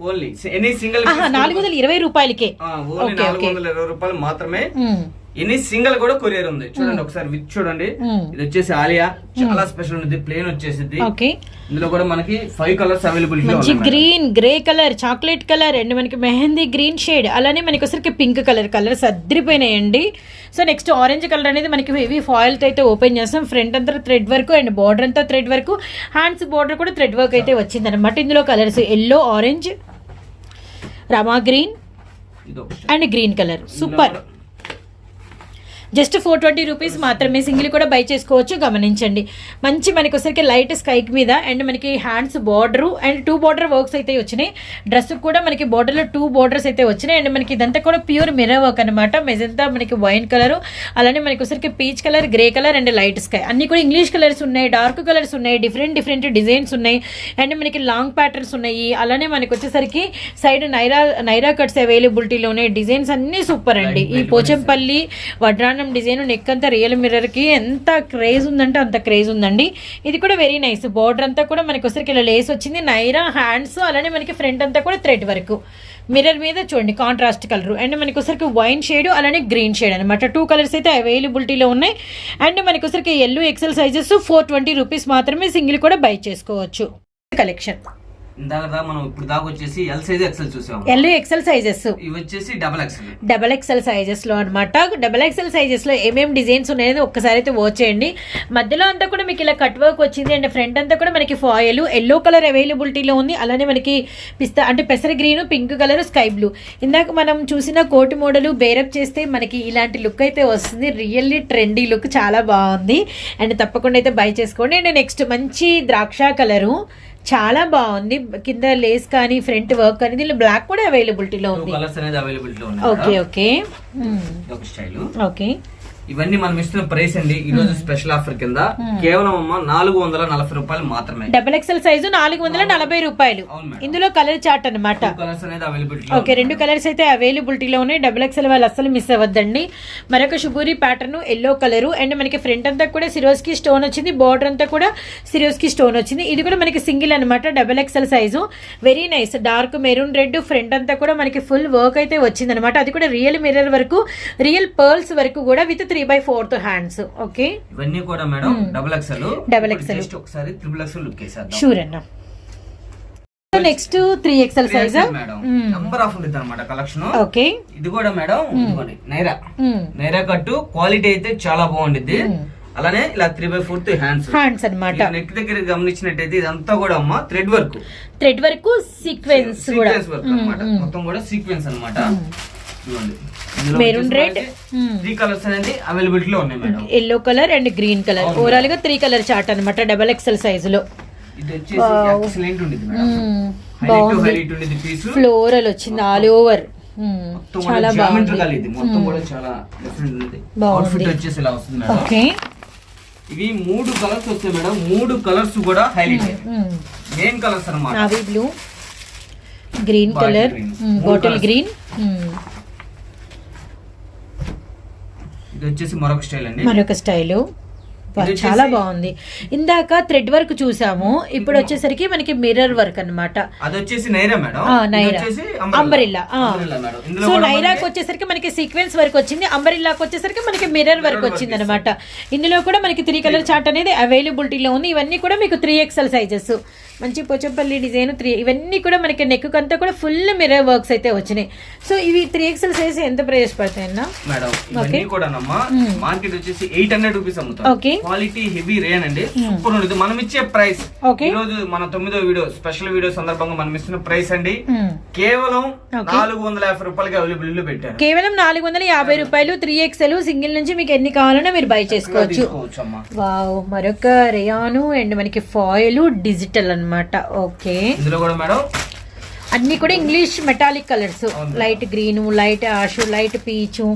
Speaker 2: ఓన్లీ ఎనీ సింగిల్
Speaker 1: నాలుగు వందల ఇరవై రూపాయలకే.
Speaker 2: ఓన్లీ నాలుగు వందల ఇరవై రూపాయలు మాత్రమే
Speaker 1: మ్మ్.
Speaker 2: ఎనీ సింగిల్ కూడా కొరియర్ ఉంది. చూడండి ఒకసారి విత్ చూడండి. ఇది వచ్చేసి ఆలియా. చాలా స్పెషల్ ఉంది. ప్లేన్ వచ్చేసింది
Speaker 1: ఓకే.
Speaker 2: ఇందులో కూడా మనకి ఫైవ్ కలర్స్ అవైలబిలిటీ
Speaker 1: మంచి green grey colour chocolate colour and మనకి మెహందీ గ్రీన్ షేడ్. అలానే మనకి ఒకసారికి పింక్ కలర్. కలర్స్ అద్దరిపోయినాయండి. సో నెక్స్ట్ ఆరెంజ్ కలర్ అనేది మనకి హెవీ ఫాయిల్ అయితే ఓపెన్ చేస్తాం. ఫ్రంట్ అంతా థ్రెడ్ వర్క్ అండ్ బార్డర్ అంతా థ్రెడ్ వర్క్. హ్యాండ్స్ బార్డర్ కూడా థ్రెడ్ వర్క్ అయితే వచ్చింది అనమాట ఇందులో colours yellow orange Rama green and green colour. Super. Just four twenty rupees మాత్రమే సింగిల్ కూడా బై చేసుకోవచ్చు గమనించండి. మంచి మనకి ఒకసారికి లైట్ స్కైక్ మీద అండ్ మనకి hands border and two border works అయితే వచ్చినాయి. డ్రెస్ కూడా మనకి బార్డర్లో టూ బార్డర్స్ అయితే వచ్చినాయి. అండ్ మనకి ఇదంతా కూడా ప్యూర్ మిర్రర్ వర్క్ అనమాట మెజంతా మనకి వైన్ కలర్ అలానే మనకి ఒకసారికి peach colour grey colour and light sky అన్ని కూడా ఇంగ్లీష్ కలర్స్ ఉన్నాయి డార్క్ కలర్స్ ఉన్నాయి డిఫరెంట్ డిఫరెంట్ డిజైన్స్ ఉన్నాయి. అండ్ మనకి లాంగ్ ప్యాటర్న్స్ ఉన్నాయి. అలానే మనకి వచ్చేసరికి సైడ్ నైరా నైరా కట్స్ అవైలబిలిటీలో ఉన్నాయి డిజైన్స్ అన్ని సూపర్ అండి. ఈ పోచంపల్లి వడ్రానం డిజైన్ నెక్ అంతా రియల్ మిర్రర్కి ఎంత క్రేజ్ ఉందంటే అంత క్రేజ్ ఉందండి. ఇది కూడా వెరీ నైస్ బార్డర్ అంతా కూడా మనకి ఒకసారికి ఇలా లేస్ వచ్చింది. నైరా హ్యాండ్స్ అలానే మనకి ఫ్రంట్ అంతా కూడా థ్రెడ్ వరకు మిర్రర్ మీద చూడండి కాంట్రాస్ట్ కలర్ అండ్ మనకి ఒకసారికి వైన్ షేడ్ అలానే గ్రీన్ షేడ్ అనమాట టూ కలర్స్ అయితే అవైలబిలిటీలో ఉన్నాయి. అండ్ మనకి ఒకసారికి yellow XL sizes four twenty rupees మాత్రమే సింగిల్ కూడా బై చేసుకోవచ్చు. కలెక్షన్
Speaker 2: ఇందాక మనం ఇప్పుడు దాకా వచ్చేసి ఎల్ సైజ్ ఎక్సెల్ చూసాము
Speaker 1: ఎల్లో ఎక్సెల్ సైజెస్
Speaker 2: ఇవి వచ్చేసి డబల్ ఎక్సెల్
Speaker 1: డబల్ ఎక్సెల్ సైజెస్లో అనమాట డబల్ ఎక్సెల్ సైజెస్లో ఏమేమి డిజైన్స్ ఉన్నాయో ఒక్కసారి అయితే వాచ్ చేయండి. మధ్యలో అంతా కూడా మీకు ఇలా కట్ వర్క్ వచ్చింది అండ్ ఫ్రంట్ అంతా కూడా మనకి ఫాయిల్ ఎల్లో కలర్ అవైలబిలిటీలో ఉంది. అలానే మనకి పిస్తా అంటే పెసర green pink colour sky blue ఇందాక మనం చూసిన కోటి మోడల్ బేరప్ చేస్తే మనకి ఇలాంటి లుక్ అయితే వస్తుంది. రియల్లీ ట్రెండీ లుక్ చాలా బాగుంది. అండ్ తప్పకుండా అయితే బై చేసుకోండి. అండ్ నెక్స్ట్ మంచి ద్రాక్ష కలరు చాలా బాగుంది. కింద లేస్ కానీ ఫ్రంట్ వర్క్ కానీ దీనిలో బ్లాక్ కూడా అవైలబిలిటీలో ఉంది. Okay okay. ఓకే.
Speaker 2: ఇవన్నీ మనం ఇస్తున్న ప్రైస్ అండి. ఈ రోజు స్పెషల్ ఆఫర్ కింద కేవలం అమ్మ నాలుగు వందల నలభై రూపాయలు మాత్రమే.
Speaker 1: డబుల్ ఎక్స్ఎల్ సైజు నాలుగు వందల నలభై రూపాయలు. ఇందులో కలర్ చార్ట్ అన్నమాట.
Speaker 2: కలర్స్ అనేది అవైలబిలిటీ
Speaker 1: ఓకే రెండు కలర్స్ అయితే అవైలబిలిటీలో ఉన్నాయి. డబుల్ ఎక్స్ఎల్ వాళ్ళు అస్సలు మిస్ అవ్వద్దండి. మరొక షుగూరి ప్యాటర్న్ ఎల్లో కలర్ అండ్ మనకి ఫ్రంట్ అంతా కూడా సిరోస్కి స్టోన్ వచ్చింది. బార్డర్ అంతా కూడా సిరోస్కి స్టోన్ వచ్చింది. ఇది కూడా మనకి సింగిల్ అనమాట double XL size very nice dark maroon red front అంతా కూడా మనకి ఫుల్ వర్క్ అయితే వచ్చింది అనమాట అది కూడా రియల్ మిర్రర్ వరకు రియల్ పర్ల్స్ వరకు కూడా with three by fourth hands okay
Speaker 2: ఇవన్నీ కూడా madam double
Speaker 1: Double XL.
Speaker 2: Just ఒకసారి త్రిబుల్ ఎక్స్ఎల్ లుక్ వేసేద్దాం
Speaker 1: షూర్ అన్న. నెక్స్ట్ త్రీ ఎక్స్ఎల్ సైజా
Speaker 2: మేడం. నంబర్ ఆఫ్ ఉంటుంది అనమాట కలెక్షన్
Speaker 1: ఓకే
Speaker 2: ఇది కూడా మేడం ఇదిగోండి నైరా. నైరా కట్టు. క్వాలిటీ అయితే చాలా బాగుండిద్ది. అలానే ఇలా three by fourth hands
Speaker 1: hands అన్నమాట.
Speaker 2: నెక్ దగ్గర గమనించినట్టయితే ఇదంతా కూడా అమ్మ థ్రెడ్ వర్క్
Speaker 1: థ్రెడ్ వరకు సీక్వెన్స్ కూడా.
Speaker 2: వర్క్ అన్నమాట. మొత్తం కూడా సీక్వెన్స్ అన్నమాట.
Speaker 1: Maroon red.
Speaker 2: త్రీ కలర్స్ అనేది అవైలబిలిటీ లో ఉన్నాయి madam.
Speaker 1: Yellow colour and green colour ఓవరాల్గా త్రీ కలర్ చార్ట్ అనమాట డబల్ ఎక్స్ఎల్ సైజ్లో.
Speaker 2: ఇది వచ్చేసి ఎక్సలెంట్ ఉంటుంది మేడం. హైలైట్
Speaker 1: బాగుంది.
Speaker 2: హైలైట్ ఉండేది పీస్
Speaker 1: ఫ్లోరల్ వచ్చింది ఆల్ ఓవర్
Speaker 2: మొత్తం
Speaker 1: చాలా
Speaker 2: కూడా
Speaker 1: బాగుంది.
Speaker 2: జామెట్రికల్ ఇది. మొత్తం కూడా చాలా డిఫరెంట్ ఉంది
Speaker 1: బాగుంది.
Speaker 2: అవుట్ఫిట్ వచ్చేసి ఇలా వస్తుంది మేడం.
Speaker 1: ఓకే
Speaker 2: ఇవి మూడు కలర్స్ వస్తాయి మేడం. మూడు కలర్స్ కూడా హైలైట్ మెయిన్ కలర్స్ అన్నమాట.
Speaker 1: Navy blue green colour bottle. Green
Speaker 2: ఇది వచ్చేసి మరొక స్టైల్ అండి.
Speaker 1: మరొక స్టైలు. చాలా బాగుంది. ఇందాక థ్రెడ్ వర్క్ చూసాము. ఇప్పుడు వచ్చేసరికి మనకి మిర్రర్ వర్క్
Speaker 2: అది వచ్చేసి నైరా మేడం.
Speaker 1: అంబరిల్లా, సో నైరాకి వచ్చేసరికి మనకి సీక్వెన్స్ వర్క్ వచ్చింది. అంబరిల్లాకి వచ్చేసరికి మనకి మిర్రర్ వర్క్ వచ్చింది అనమాట ఇందులో కూడా మనకి త్రీ కలర్ చార్ట్ అనేది అవైలబిలిటీలో ఉంది. ఇవన్నీ కూడా మీకు త్రీ ఎక్స్ఎల్ సైజెస్ మంచి పోచంపల్లి డిజైన్ త్రీ ఇవన్నీ కూడా మనకి నెక్ అంతా కూడా ఫుల్ మిర్రర్ వర్క్స్ అయితే వచ్చినాయి. సో ఇవి త్రీ ఎక్స్ఎల్ సైజ్ ఎంత ప్రైస్ పడతాయి అన్న?
Speaker 2: మేడం ఇవన్నీ కూడా నమ్మా మార్కెట్ వచ్చేసి ఎయిట్ హండ్రెడ్ రూపీస్ అమ్ముతాం
Speaker 1: ఓకే
Speaker 2: క్వాలిటీ హెవీ రేన్ అండి. సూపర్ ఉంటుంది మనం ఇచ్చే ప్రైస్
Speaker 1: ఓకే
Speaker 2: ఈ రోజు మన తొమ్మిదో వీడియో స్పెషల్ వీడియో సందర్భంగా మనం ఇస్తున్న ప్రైస్ అండి.
Speaker 1: మ్మ్.
Speaker 2: కేవలం. నాలుగు వందల యాభై రూపాయలకి అవైలబుల్ పెట్టారు.
Speaker 1: కేవలం నాలుగు వందల యాభై రూపాయలు త్రీ ఎక్స్ఎల్ సింగిల్ నుంచి మీకు ఎన్ని కావాలన్నా మీరు బై చేసుకోవచ్చు. వావ్ మరొక రేయాను అండ్ మనకి ఫాయిల్ డిజిటల్ అన్నమాట. ఓకే.
Speaker 2: ఇందులో కూడా మేడం
Speaker 1: అన్ని కూడా English metallic colours light green light ash light peach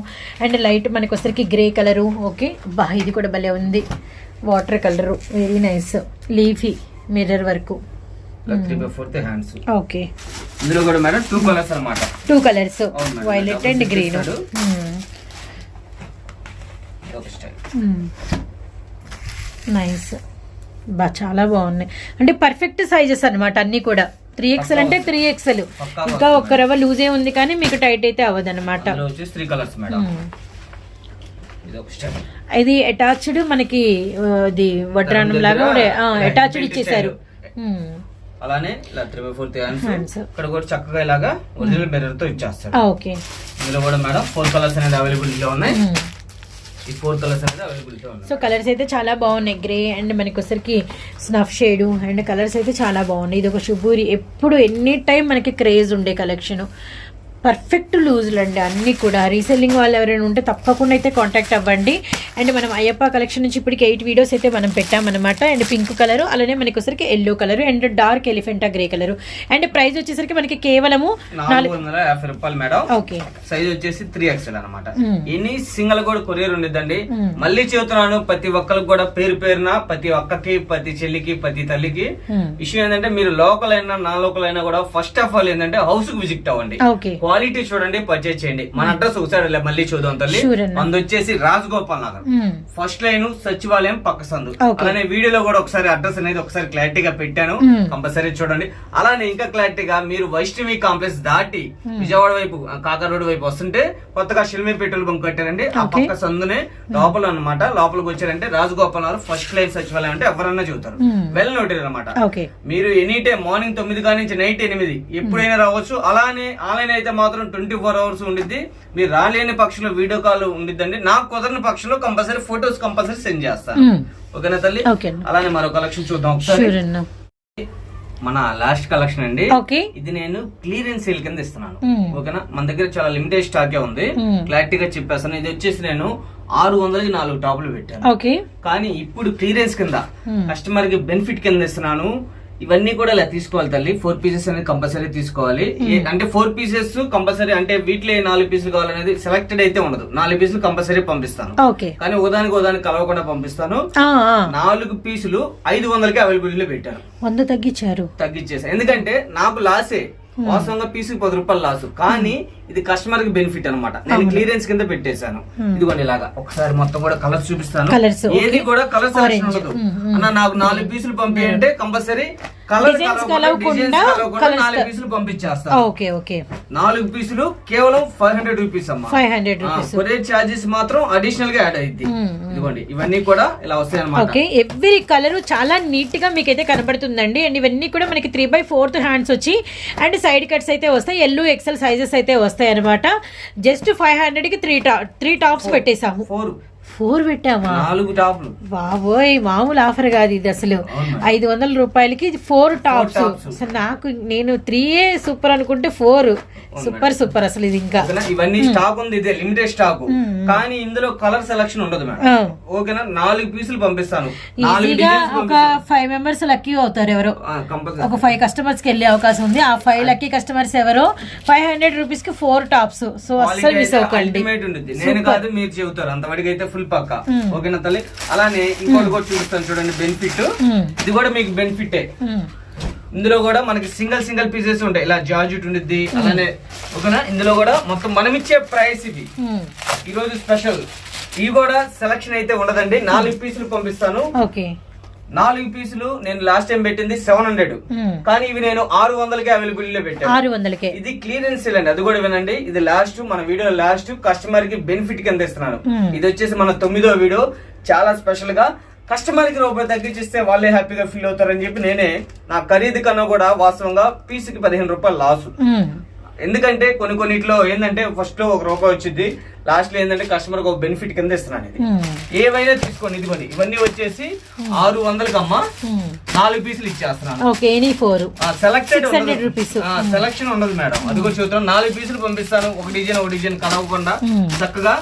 Speaker 1: and light మనకి వచ్చరికి గ్రే కలరు ఓకే. బా ఇది కూడా భలే ఉంది. Water colour very nice leafy mirror వరకు.
Speaker 2: Hands
Speaker 1: okay.
Speaker 2: ఇందులో కూడా మేడం టూ కలర్స్ అన్నమాట.
Speaker 1: టూ కలర్స్
Speaker 2: అవును madam.
Speaker 1: Violet and green nice బా చాలా బాగున్నాయి. అంటే పర్ఫెక్ట్ సైజెస్ అన్నమాట అన్ని కూడా. త్రీ ఎక్స్ఎల్ అంటే త్రీ ఎక్స్ఎల్ ఇంకా ఒక్క రవ్వ లూజే ఉంది కానీ మీకు టైట్ అయితే అవ్వదు అనమాట
Speaker 2: మేడం. ఇది
Speaker 1: అటాచ్డ్ మనకి ఇది వడ్రానం లాగా అటాచ్డ్ ఇచ్చేసారు మ్మ్.
Speaker 2: అలానే ఇలా త్రీ బై ఫోర్త్ హ్యాండ్స్. ఇక్కడ కూడా చక్కగా ఇలాగా ఒరిజినల్ మిర్రర్తో ఇచ్చేస్తాడు
Speaker 1: ఆ, ఓకే
Speaker 2: ఇందులో కూడా మేడం ఫోర్ కలర్స్ అనేది అవైలబిలిటీలో ఉన్నాయి.
Speaker 1: మ్మ్.
Speaker 2: ఈ ఫోర్ కలర్స్ అనేది అవైలబిలిటీ ఉన్నాయి
Speaker 1: సో కలర్స్ అయితే చాలా బాగున్నాయి. గ్రే అండ్ మనకి వచ్చరికి స్నఫ్ షేడు అండ్ కలర్స్ అయితే చాలా బాగున్నాయి. ఇది ఒక శుభూరి. ఎప్పుడు ఎనీ టైం మనకి క్రేజ్ ఉండే కలెక్షన్ పర్ఫెక్ట్ లూజ్లు అండి అన్నీ కూడా. రీసెల్లింగ్ వాళ్ళు ఎవరైనా ఉంటే తప్పకుండా అయితే కాంటాక్ట్ అవ్వండి. అండ్ మనం అయ్యప్ప కలెక్షన్ నుంచి ఇప్పటికి ఎయిట్ వీడియోస్ అయితే మనం పెట్టామన్నమాట. అండ్ పింక్ కలర్ అలానే మనకి వచ్చరికి yellow colour and dark elephant grey colour and price వచ్చేసరికి మనకి కేవలము
Speaker 2: నాలుగు వందల యాభై రూపాయలు మేడం.
Speaker 1: ఓకే.
Speaker 2: సైజ్ వచ్చేసి త్రీ ఎక్స్ఎల్ అనమాట. ఎనీ సింగల్ కూడా కొరియర్ ఉండిద్దండి
Speaker 1: మ్మ్.
Speaker 2: మళ్ళీ చెబుతున్నాను ప్రతి ఒక్కరికి కూడా పేరు పేరున ప్రతి ఒక్కకి ప్రతి చెల్లికి ప్రతి తల్లికి.
Speaker 1: మ్మ్.
Speaker 2: విషయం ఏంటంటే మీరు లోకల్ అయినా నా లోకల్ అయినా కూడా ఫస్ట్ ఆఫ్ ఆల్ ఏంటంటే హౌస్కు విజిట్ అవ్వండి.
Speaker 1: ఓకే.
Speaker 2: క్వాలిటీ చూడండి పర్చేజ్ చేయండి. మన అడ్రస్ ఒకసారి ఇలా మళ్ళీ చూద్దాం తల్లి. మంది వచ్చేసి రాజగోపాల్ నగర్.
Speaker 1: మ్మ్.
Speaker 2: ఫస్ట్ లైన్ సచివాలయం పక్క సందు. అలానే వీడియోలో కూడా ఒకసారి అడ్రస్ అనేది ఒకసారి క్లారిటీగా పెట్టాను.
Speaker 1: Hmm.
Speaker 2: కంపల్సరీ చూడండి. అలానే ఇంకా క్లారిటీగా మీరు వైష్ణవి కాంప్లెక్స్ దాటి విజయవాడ వైపు కాకర్ రోడ్ వైపు వస్తుంటే కొత్తగా షిల్మి పెట్రోల్ బంక్ కట్టారండి. ఆ. పక్క సందునే లోపల అన్నమాట. లోపలికి వచ్చారంటే రాజగోపాల్ నగర్ ఫస్ట్ లైన్ సచివాలయం అంటే ఎవరన్నా
Speaker 1: Hmm.
Speaker 2: వెల్ నోటెడ్ అనమాట మీరు ఎనీ టైం మార్నింగ్ తొమ్మిది కాడి నుంచి నైట్ ఎనిమిది ఎప్పుడైనా రావచ్చు. అలానే ఆన్లైన్ అయితే మాత్రం ట్వంటీ ఫోర్ అవర్స్ ఉండిద్ది. మీరు రాలేని పక్షంలో వీడియో కాల్ ఉండిద్దండి. నాకు కుదరని పక్షంలో కంపల్సరీ ఫొటోస్ కంపల్సరీ సెండ్ చేస్తాను. ఓకేనా తల్లి. అలానే మరో కలెక్షన్ చూద్దాం ఒకసారి. మన లాస్ట్ కలెక్షన్ అండి. ఇది నేను క్లియరెన్స్ సేల్ కింద ఇస్తున్నాను. ఓకేనా? మన దగ్గర చాలా లిమిటెడ్ స్టాకే ఉంది.
Speaker 1: మ్మ్.
Speaker 2: క్లారిటీగా చెప్పేస్తాను. ఇది వచ్చేసి నేను ఆరు వందలకి నాలుగు టాపులు పెట్టాను. కానీ ఇప్పుడు క్లియరెన్స్ కింద. కస్టమర్కి బెనిఫిట్ కింద ఇస్తున్నాను. ఇవన్నీ కూడా ఇలా తీసుకోవాలి తల్లి. ఫోర్ పీసెస్ అనేది కంపల్సరీ తీసుకోవాలి. ఏ- అంటే ఫోర్ పీసెస్ కంపల్సరీ అంటే వీటిలో నాలుగు పీసులు కావాలనేది సెలెక్టెడ్ అయితే ఉండదు. నాలుగు పీసులు కంపల్సరీ పంపిస్తాను. కానీ ఒకదానికి ఒకదానికి కలవకుండా పంపిస్తాను. నాలుగు పీసులు ఐదు వందలకి అవైలబిలిటీ పెట్టాను
Speaker 1: వంద తగ్గించారు.
Speaker 2: తగ్గించేసాను ఎందుకంటే నాకు లాసే వాస్తవంగా పీసు పది రూపాయలు లాసు కానీ ఇది కస్టమర్కి బెనిఫిట్ అనమాట నేను క్లియరెన్స్ కింద పెట్టేశాను. ఇదిగోండి ఇలాగా. ఒకసారి మొత్తం కూడా కలర్స్ చూపిస్తాను. ఏది కూడా కలర్ సెలక్షన్. ఉండదు. అన్న నాకు నాలుగు పీసులు పంపించంటే కంపల్సరీ కలర్ నాలుగు పీసులు పంపించేస్తాను.
Speaker 1: Okay okay.
Speaker 2: నాలుగు పీసులు కేవలం ఫైవ్ హండ్రెడ్ రూపీస్ అమ్మా.
Speaker 1: ఫైవ్ హండ్రెడ్
Speaker 2: కొరియర్ చార్జెస్ మాత్రం అడిషనల్గా యాడ్ అయింది ఇదిగోండి ఇవన్నీ కూడా ఇలా వస్తాయి అనమాట
Speaker 1: ఓకే ఎవ్రీ కలర్ చాలా నీట్గా మీకైతే కనబడుతుందండి. అండ్ ఇవన్నీ కూడా మనకి త్రీ బై ఫోర్త్ హ్యాండ్స్ వచ్చి అండ్ సైడ్ కట్స్ అయితే వస్తాయి ఎల్లు ఎక్సెల్ సైజెస్ అయితే వస్తాయి. అనమాట జస్ట్ ఫైవ్ హండ్రెడ్కి త్రీ టాప్ త్రీ టాప్స్ పెట్టేసాము
Speaker 2: ఫోర్.
Speaker 1: ఫోర్ పెట్టామా?
Speaker 2: నాలుగు టాప్లు.
Speaker 1: బాబోయ్ మామూలు ఆఫర్ కాదు ఇది అసలు. ఐదు వందల రూపాయలకి ఫోర్ టాప్స్. అసలు నాకు నేను త్రీ సూపర్ అనుకుంటే ఫోర్. సూపర్ సూపర్ అసలు ఇది ఇంకా.
Speaker 2: ఇవన్నీ స్టాక్ ఉంది ఇదే లిమిటెడ్ స్టాక్ కానీ ఇందులో కలర్ సెలక్షన్ ఉండదు మేడం. ఓకేనా? నాలుగు పీసులు పంపిస్తాను.
Speaker 1: ఈజీగా ఒక ఫైవ్ మెంబర్స్ లక్కీ అవుతారు ఎవరో. ఒక ఫైవ్ కస్టమర్స్కి వెళ్ళే అవకాశం ఉంది. ఆ ఫైవ్ లక్కీ కస్టమర్స్ ఎవరో ఫైవ్ హండ్రెడ్ రూపీస్కి ఫోర్ టాప్స్ సో అస్సలు మిస్ అవ్వకండి.
Speaker 2: నేను కాదు మీరు చెబుతారు. అంతవరకు అయితే ఫుల్ పక్క. ఓకేనా తల్లి? అలానే ఇంకోటి కూడా చూపిస్తాను చూడండి బెనిఫిట్. ఇది కూడా మీకు బెనిఫిటే. ఇందులో కూడా మనకి సింగిల్ సింగిల్ పీసెస్ ఉంటాయి. ఇలా జార్జెట్ ఉండిద్ది అలానే ఓకేనా? ఇందులో కూడా మొత్తం మనం ఇచ్చే ప్రైస్ ఇది. ఈ రోజు స్పెషల్ ఇవి కూడా సెలక్షన్ అయితే ఉండదండి. నాలుగు పీసులు పంపిస్తాను.
Speaker 1: ఓకే.
Speaker 2: నాలుగు పీసులు నేను లాస్ట్ టైం పెట్టింది సెవెన్ హండ్రెడ్
Speaker 1: మ్మ్.
Speaker 2: కానీ ఇవి నేను ఆరు వందలకి అవైలబిలిటీ లో పెట్టాను.
Speaker 1: ఆరు వందలకే.
Speaker 2: ఇది క్లియరెన్స్ సేల్ అండి. అది కూడా వినండి. ఇది లాస్ట్ మన వీడియో లాస్ట్ కస్టమర్కి బెనిఫిట్ కింద ఇస్తున్నాను.
Speaker 1: మ్మ్.
Speaker 2: ఇది వచ్చేసి మన తొమ్మిదో వీడియో చాలా స్పెషల్గా కస్టమర్కి రూపాయి తగ్గించిస్తే వాళ్ళే హ్యాపీగా ఫీల్ అవుతారని చెప్పి నేనే నా ఖరీదు కన్నా కూడా వాస్తవంగా పీసుకి పదిహేను రూపాయలు లాసు. ఎందుకంటే కొన్ని కొన్నిట్లో ఏంటంటే ఫస్ట్లో ఒక రూపాయి వచ్చింది లాస్ట్లో ఏంటంటే కస్టమర్ ఒక బెనిఫిట్ కింద ఇస్తున్నాను ఇది.
Speaker 1: మ్మ్.
Speaker 2: ఏవైనా తీసుకోండి ఇదిగోండి ఇవన్నీ వచ్చేసి ఆరు వందలకి అమ్మ
Speaker 1: మ్మ్.
Speaker 2: నాలుగు పీసులు ఇచ్చేస్తున్నాను. Selected
Speaker 1: 600 rupees.
Speaker 2: సెలక్షన్ ఉండదు మేడం. అది కూడా చూద్దాం. నాలుగు పీసులు పంపిస్తాను. ఒక డిజైన్ ఒక డిజైన్ కలవకుండా
Speaker 1: Hmm.
Speaker 2: చక్కగా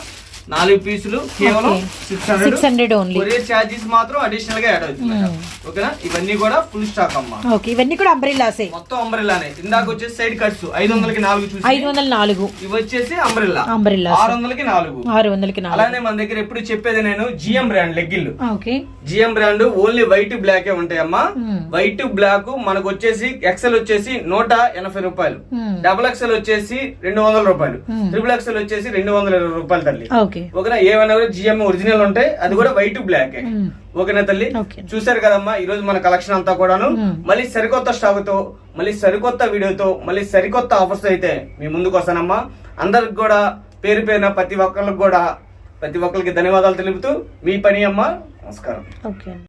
Speaker 2: నాలుగు పీసులు కేవలం. Six
Speaker 1: 600 only.
Speaker 2: కొరియర్ చార్జెస్ మాత్రం అడిషనల్గా యాడ్ అవుతుంది.
Speaker 1: Hmm.
Speaker 2: ఓకేనా? ఇవన్నీ కూడా ఫుల్ స్టాక్ అమ్మా.
Speaker 1: ఓకే ఇవన్నీ కూడా అంబ్రిల్లాసే
Speaker 2: మొత్తం అంబ్రెల్లానే ఇందాక వచ్చేసి సైడ్ కట్స్ ఐదు వందలకి నాలుగు చూసి.
Speaker 1: ఐదు వందల నాలుగు.
Speaker 2: ఇవి వచ్చేసి అంబ్రెల్లా
Speaker 1: అంబ్రిల్లా
Speaker 2: ఆరు వందలకి నాలుగు.
Speaker 1: ఆరు వందలకి నాలుగు.
Speaker 2: అలానే మన దగ్గర ఎప్పుడు చెప్పేది నేను GM brand లెగ్గిళ్ళు
Speaker 1: okay
Speaker 2: GM brand only white black ఉంటాయమ్మా.
Speaker 1: Hmm.
Speaker 2: White black మనకు వచ్చేసి ఎక్సెల్ వచ్చేసి నూట ఎనభై రూపాయలు.
Speaker 1: Hmm.
Speaker 2: డబుల్ ఎక్సెల్ వచ్చేసి రెండు వందల రూపాయలు.
Speaker 1: Hmm.
Speaker 2: ట్రిపుల్ ఎక్సెల్ వచ్చేసి రెండు వందల ఇరవై రూపాయలు తల్లి.
Speaker 1: ఓకే
Speaker 2: ఓకేనా ఏమన్నా కూడా జిఎం ఒరిజినల్ ఉంటాయి అది కూడా వైట్ బ్లాక్
Speaker 1: Hmm.
Speaker 2: ఓకేనా తల్లి. చూసారు కదమ్మా ఈ రోజు మన కలెక్షన్ అంతా కూడాను.
Speaker 1: Hmm.
Speaker 2: మళ్ళీ సరికొత్త స్టాక్తో మళ్ళీ సరికొత్త వీడియోతో మళ్ళీ సరికొత్త ఆఫర్స్ అయితే మీ ముందుకు వస్తానమ్మా. అందరికి కూడా పేరు పేరున ప్రతి ఒక్కరికి కూడా ప్రతి ఒక్కరికి ధన్యవాదాలు తెలుపుతూ మీ పని అమ్మ. నమస్కారం.
Speaker 1: ఓకే